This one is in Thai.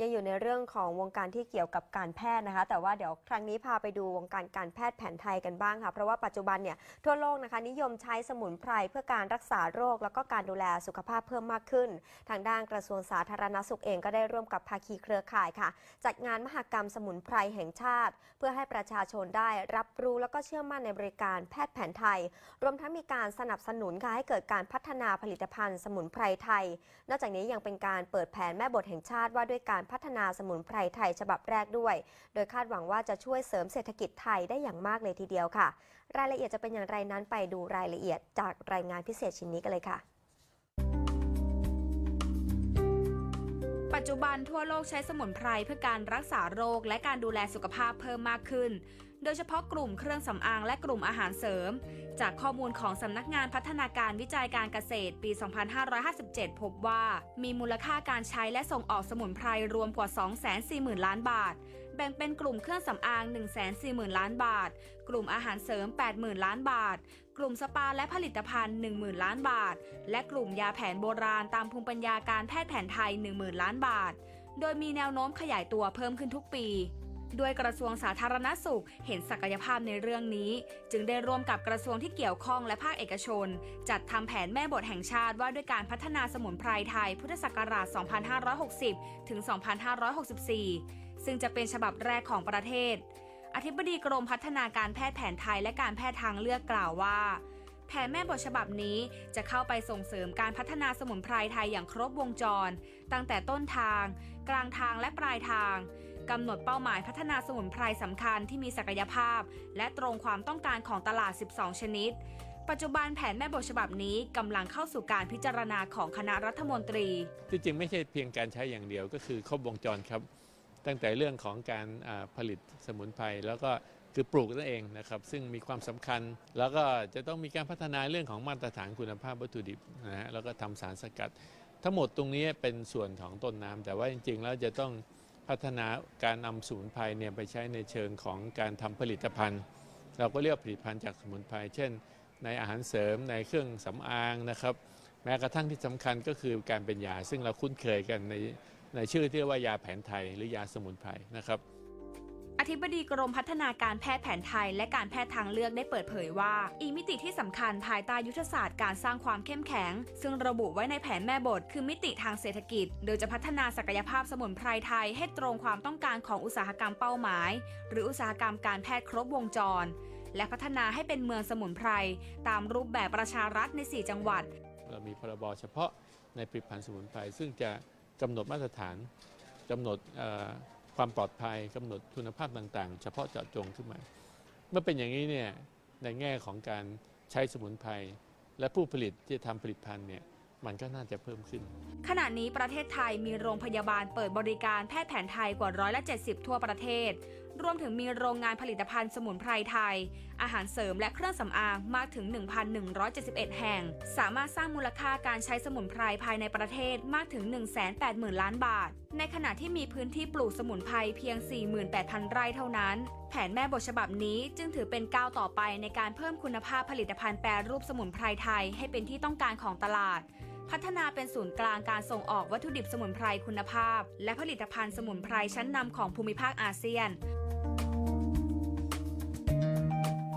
ยังอยู่ในเรื่องของวงการที่เกี่ยวกับการแพทย์นะคะ แต่ว่าเดี๋ยวครั้งนี้พาไปดูวงการการแพทย์แผนไทยกันบ้างค่ะ เพราะว่าปัจจุบันเนี่ยทั่วโลกนะคะนิยมใช้สมุนไพรเพื่อการรักษาโรค แล้วก็การดูแลสุขภาพเพิ่มมากขึ้น ทางด้านกระทรวงสาธารณสุขเองก็ได้ร่วมกับภาคีเครือข่ายค่ะ จัดงานมหกรรมสมุนไพรแห่งชาติ เพื่อให้ประชาชนได้รับรู้แล้วก็เชื่อมั่นในบริการแพทย์แผนไทย รวมทั้งมีการสนับสนุนค่ะให้เกิดการพัฒนาผลิตภัณฑ์สมุนไพรไทย นอกจากนี้ยังเป็นการเปิดแผนแม่บทแห่งชาติว่าด้วยการพัฒนาสมุนไพรไทยฉบับแรกด้วย โดยคาดหวังว่าจะช่วยเสริมเศรษฐกิจไทยได้อย่างมากเลยทีเดียวค่ะ รายละเอียดจะเป็นอย่างไรนั้นไปดูรายละเอียดจากรายงานพิเศษชิ้นนี้กันเลยค่ะปัจจุบันทั่วโลกใช้สมุนไพรเพื่อการรักษาโรคและการดูแลสุขภาพเพิ่มมากขึ้น โดยเฉพาะกลุ่มเครื่องสำอางและกลุ่มอาหารเสริม จากข้อมูลของสำนักงานพัฒนาการวิจัยการเกษตรปี 2557 พบว่ามีมูลค่าการใช้และส่งออกสมุนไพรรวมกว่า 240,000 ล้านบาท แบ่งเป็นกลุ่มเครื่องสำอาง 140,000 ล้านบาท กลุ่มอาหารเสริม 80,000 ล้านบาท กลุ่มสปาและผลิตภัณฑ์ 10,000 ล้านบาท และกลุ่มยาแผนโบราณตามภูมิปัญญาการแพทย์แผนไทย 10,000 ล้านบาท โดยมีแนวโน้มขยายตัวเพิ่มขึ้นทุกปี ด้วยกระทรวงสาธารณสุข เห็นศักยภาพในเรื่องนี้ จึงได้ร่วมกับกระทรวงที่เกี่ยวข้องและภาคเอกชน จัดทำแผนแม่บทแห่งชาติว่าด้วยการพัฒนาสมุนไพรไทย พุทธศักราช 2560 ถึง 2564 ซึ่งจะเป็นฉบับแรกของประเทศ อธิบดีกรมพัฒนาการแพทย์แผนไทยและการแพทย์ทางเลือกกล่าวว่าแผนแม่บทฉบับนี้จะเข้าไปส่งเสริมการพัฒนาสมุนไพรไทยอย่างครบวงจร ตั้งแต่ต้นทาง กลางทางและปลายทาง กำหนดเป้าหมายพัฒนาสมุนไพรสำคัญที่มีศักยภาพ และตรงความต้องการของตลาด 12 ชนิด ปัจจุบันแผนแม่บทฉบับนี้กำลังเข้าสู่การพิจารณาของคณะรัฐมนตรี ที่จริงไม่ใช่เพียงการใช้อย่างเดียวก็คือครบวงจรครับ ตั้งแต่เรื่องของการผลิตสมุนไพรแล้วก็คือปลูกนั่นเองนะครับ ซึ่งมีความสำคัญ แล้วก็จะต้องมีการพัฒนาเรื่องของมาตรฐานคุณภาพวัตถุดิบนะฮะแล้วก็ทำสารสกัด ทั้งหมดตรงนี้เป็นส่วนของต้นน้ำแต่ว่าจริง ๆ แล้วจะต้อง พัฒนาการนำสมุนไพรเนี่ยไปใช้ในเชิงของการทำผลิตภัณฑ์ เราก็เรียกผลิตภัณฑ์จากสมุนไพรเช่น ในอาหารเสริมในเครื่องสำอางนะครับ แม้กระทั่งที่สำคัญก็คือการเป็นยา ซึ่งเราคุ้นเคยกันในในชื่อที่เรียกว่ายาแผนไทยหรือยาสมุนไพรนะครับ ธิบดีกรมพัฒนาการแพทย์แผนไทย และการแพทย์ทางเลือกได้เปิดเผยว่า อีกมิติที่สำคัญภายใต้ยุทธศาสตร์การสร้างความเข้มแข็ง ซึ่งระบุไว้ในแผนแม่บท คือมิติทางเศรษฐกิจ โดยจะพัฒนาศักยภาพสมุนไพรไทย ให้ตรงความต้องการของอุตสาหกรรมเป้าหมาย หรืออุตสาหกรรมการแพทย์ครบวงจร และพัฒนาให้เป็นเมืองสมุนไพรตามรูปแบบประชารัฐใน 4 จังหวัด เรามีพรบเฉพาะในผลิตภัณฑ์สมุนไพรซึ่งจะกำหนดมาตรฐานกำหนด ความปลอดภัยกำหนดคุณภาพต่างๆ เฉพาะเจาะจงขึ้นมา เมื่อเป็นอย่างนี้เนี่ยในแง่ของการใช้สมุนไพรและผู้ผลิตที่ทำผลิตภัณฑ์เนี่ยมันก็น่าจะเพิ่มขึ้น ขณะนี้ประเทศไทยมีโรงพยาบาลเปิดบริการแพทย์แผนไทยกว่าร้อยละ70 ทั่วประเทศ รวมถึงมีโรงงานผลิตภัณฑ์สมุนไพรไทย อาหารเสริมและเครื่องสำอางมากถึง 1,171 แห่ง สามารถสร้างมูลค่าการใช้สมุนไพรภายในประเทศมากถึง 180,000 ล้านบาท ในขณะที่มีพื้นที่ปลูกสมุนไพรเพียง 48,000 ไร่เท่านั้น แผนแม่บทฉบับนี้จึงถือเป็นก้าวต่อไปในการเพิ่มคุณภาพผลิตภัณฑ์แปรรูปสมุนไพรไทยให้เป็นที่ต้องการของตลาดพัฒนาเป็นศูนย์กลางการส่งออกวัตถุดิบสมุนไพรคุณภาพ และผลิตภัณฑ์สมุนไพรชั้นนำของภูมิภาคอาเซียน